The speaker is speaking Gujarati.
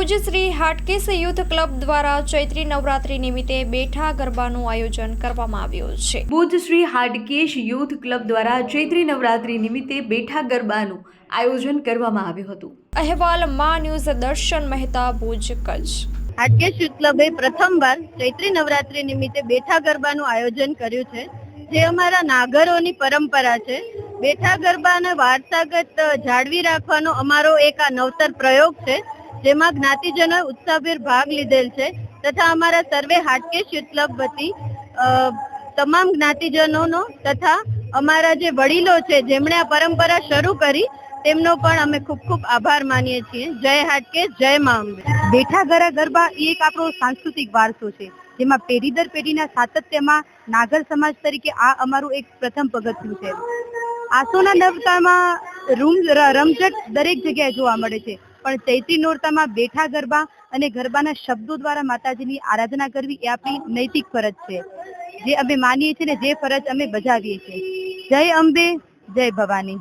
ભુજ શ્રી હાટકેસ યુથ ક્લબ દ્વારા ચૈત્રી નવરાત્રી નિમિત્તે બેઠા ગરબાનું આયોજન કરવામાં આવ્યું છે. ભુજ શ્રી હાટકેશ યુથ ક્લબ દ્વારા ચૈત્રી નવરાત્રી નિમિત્તે બેઠા ગરબાનું આયોજન કરવામાં આવ્યું હતું. અહેવાલ મા ન્યૂઝ દર્શન મહેતા ભુજ કચ્છ. હાટકેશ યુથ ક્લબે પ્રથમવાર ચૈત્રી નવરાત્રી નિમિત્તે બેઠા ગરબાનું આયોજન કર્યું છે. જે અમારા નાગરોની પરંપરા છે. બેઠા ગરબાને વારસાગત જાળવી રાખવાનો અમારો એક આ નવતર પ્રયોગ છે. જેમાં જ્ઞાતિજનોએ ઉત્સાહભેર ભાગ લીધેલ છે તથા અમારા સર્વે હાટકેશ યુથ ક્લબ વતી તમામ જ્ઞાતિજનોનો તથા અમારા જે વડીલો છે જેમણે આ પરંપરા શરૂ કરી, તેમનો પણ અમે ખૂબ ખૂબ આભાર માનીએ છીએ. જય હાટકેશ જય મા અંબે. બેઠા ગરા ગરબા એ એક આપણો સાંસ્કૃતિક વારસો છે, જેમાં પેઢી દર પેઢીના સાતત્યમાં નાગર સમાજ તરીકે આ અમારું એક પ્રથમ પગથિયું છે. આસોના નવતામાં રૂમ રમઝટ દરેક જગ્યાએ જોવા મળે છે. પણ ચૈત્રી નોરતામાં બેઠા ગરબા અને ગરબાના શબ્દો દ્વારા માતાજીની આરાધના કરવી એ આપણી નૈતિક ફરજ છે. જે અમે માનીએ છીએ ને જે ફરજ અમે બજાવીએ છીએ. જય અંબે, જય ભવાની.